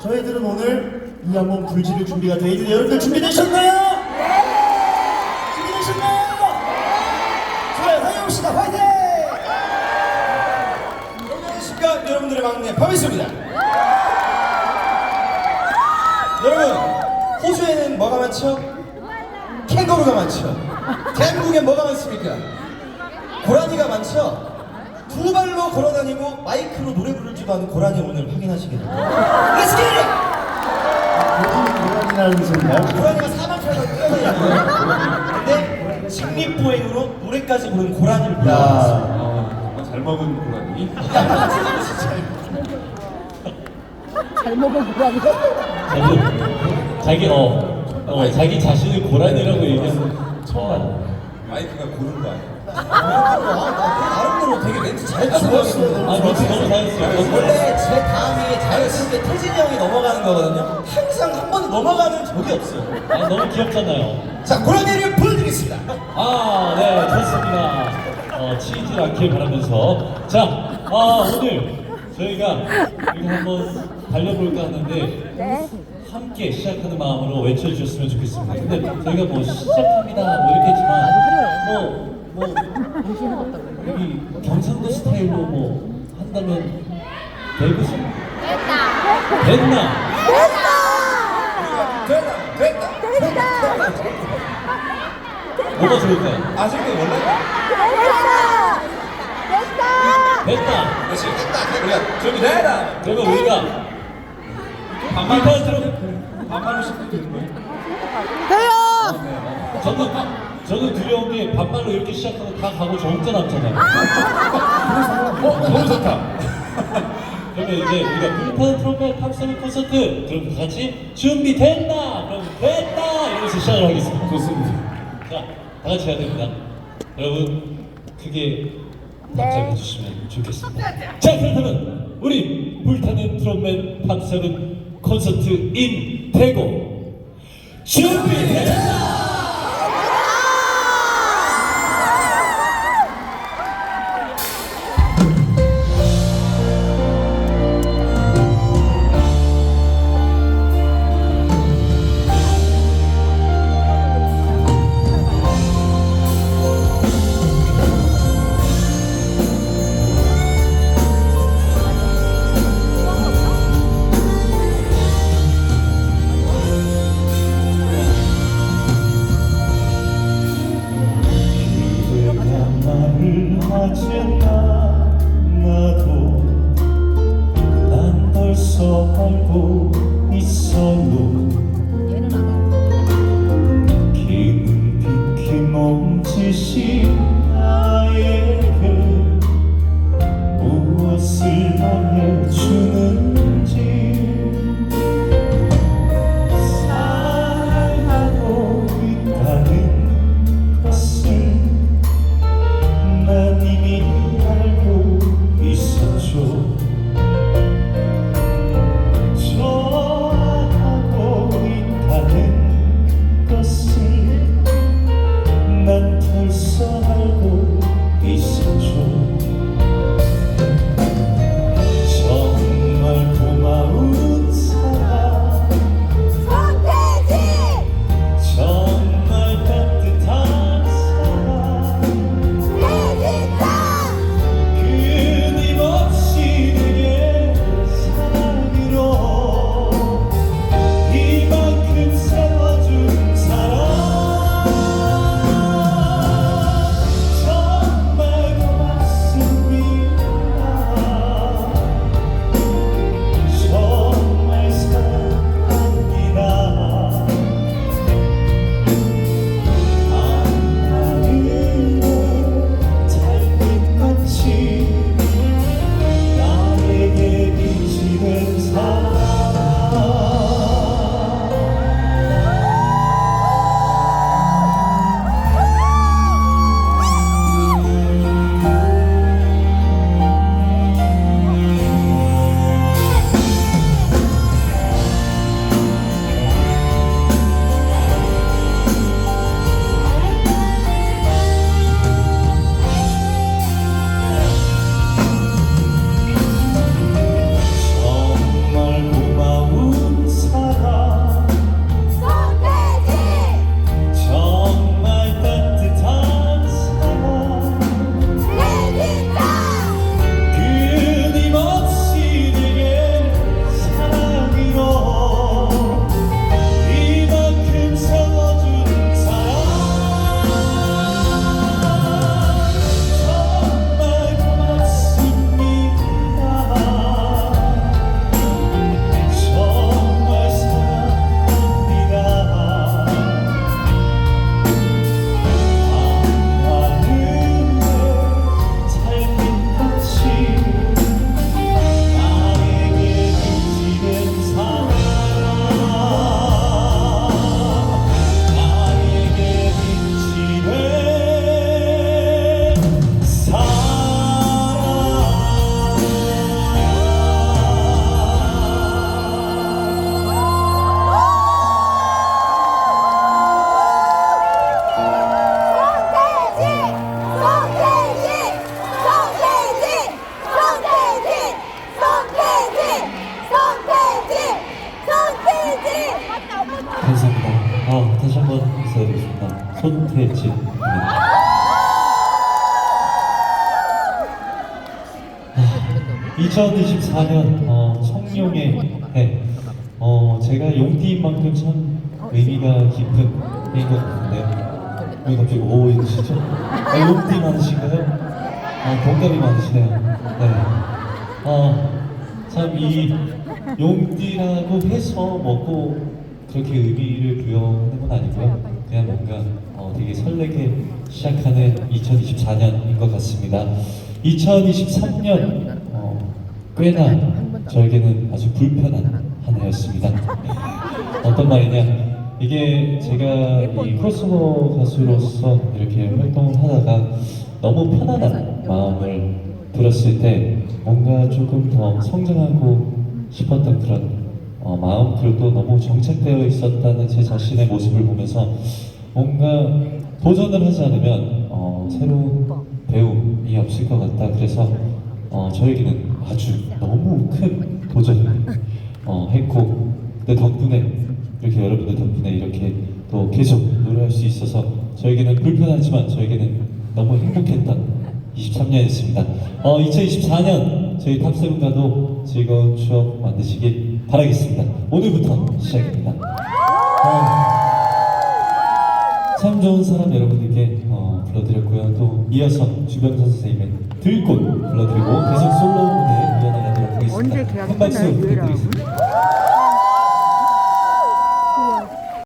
저희들은 오늘 이 한번 불지를 준비가 되어 있는데 여러분들 준비되셨나요? 네! 준비되셨나요? 좋아요, 다녀옵시다, 화이팅! 안녕하십니까 여러분들의 막내 파미스입니다 여러분 호주에는 뭐가 많죠? 캥거루가 많죠 대한민국엔 뭐가 많습니까? 고라니가 많죠? 두 발로 걸어다니고 마이크로 노래 부를 줄 아는 고라니 오늘 확인하시게 됩니다 Let's get it! 고란이라는 소리가요? 고라니가 사방팔방 뛰어다니는 근데 직립보행으로 노래까지 부르는 고라니를 불러봤습니다 야, 잘 먹은 고라니. 잘 먹은 고라니. 자기, 자기 어, 어 자기 자신을 고라니라고 얘기하면 처음. 마이크가 고른 거 아니야? 나름대로 되게 멘트 잘 치고 아 너무 잘했어요. 원래 제 다음이 자연스럽 때 태진이 형이 넘어가는 거거든요. 항상 한 번도 넘어가는 적이 없어요. 아 너무 귀엽잖아요. 자, 고라니를 보여드리겠습니다. 아, 네, 좋습니다. 어, 치이지 않길 바라면서. 자, 아, 오늘 저희가 이렇게 한번 달려볼까 하는데, 네. 함께 시작하는 마음으로 외쳐주셨으면 좋겠습니다. 근데 저희가 뭐 시작합니다, 뭐 이렇게 했지만, 뭐, 뭐, 여기 경상도 스타일로 뭐 한다면, 대구서? 됐다! 됐나? 됐다, 됐다, 됐다. 뭐가 좋을까요? 아직도 원래 됐다! 됐다! 됐다! 그렇지, 됐다. 우리가 준비되다. 그러면 우리가 반말로 반말 반말로 시켜도 되는 거예요? 돼요! 저는 저는 두려운 게 반말로 이렇게 시작하고 다 가고 저 혼자 남잖아요. 어, 너무 좋다. 그러면 이제 우리가 불타는 트럼펫 팝송 콘서트 그럼 다 같이 준비됐나? 그럼 됐다 이러면서 시작을 하겠습니다. 좋습니다. 자, 다 같이 해야 됩니다. 여러분 크게 답장해 주시면 좋겠습니다. 자, 그렇다면 우리 불타는 트럼펫 팝송 콘서트 인 대고 준비됐나? 있 다시 한 번 인사드리겠습니다. 손태진입니다. 2024년 어, 청룡의 해. 어, 제가 용띠인 만큼 참 의미가 깊은 해인 것 같은데요. 왜 갑자기 오 이러시죠? 아, 용띠 많으신가요? 아, 동갑이 많으시네요. 네. 어, 참 이 용띠라고 해서 뭐고 그렇게 의미를 부여하는 건 아니고요. 그냥 뭔가 어, 되게 설레게 시작하는 2024년인 것 같습니다. 2023년 어, 꽤나 저에게는 아주 불편한 한 해였습니다. 어떤 말이냐? 이게 제가 이 크로스오버 가수로서 이렇게 활동을 하다가 너무 편안한 마음을 들었을 때 뭔가 조금 더 성장하고 싶었던 그런 어, 마음 그리고 또 너무 정착되어 있었다는 제 자신의 모습을 보면서 뭔가 도전을 하지 않으면 어, 새로운 배움이 없을 것 같다 그래서 어, 저에게는 아주 너무 큰 도전을 어, 했고 내 덕분에 이렇게 여러분들 덕분에 이렇게 또 계속 노래할 수 있어서 저에게는 불편하지만 저에게는 너무 행복했던 23년이었습니다. 어, 2024년 저희 탑세븐과도 즐거운 추억 만드시길 바라겠습니다. 오늘부터 시작입니다. 어, 참 좋은 사람 여러분들께 어, 불러드렸고요. 또 이어서 주변 선생님의 들꽃 불러드리고 계속 솔로 무대 이어나가도록 하겠습니다. 큰 박수? 부탁드리겠습니다.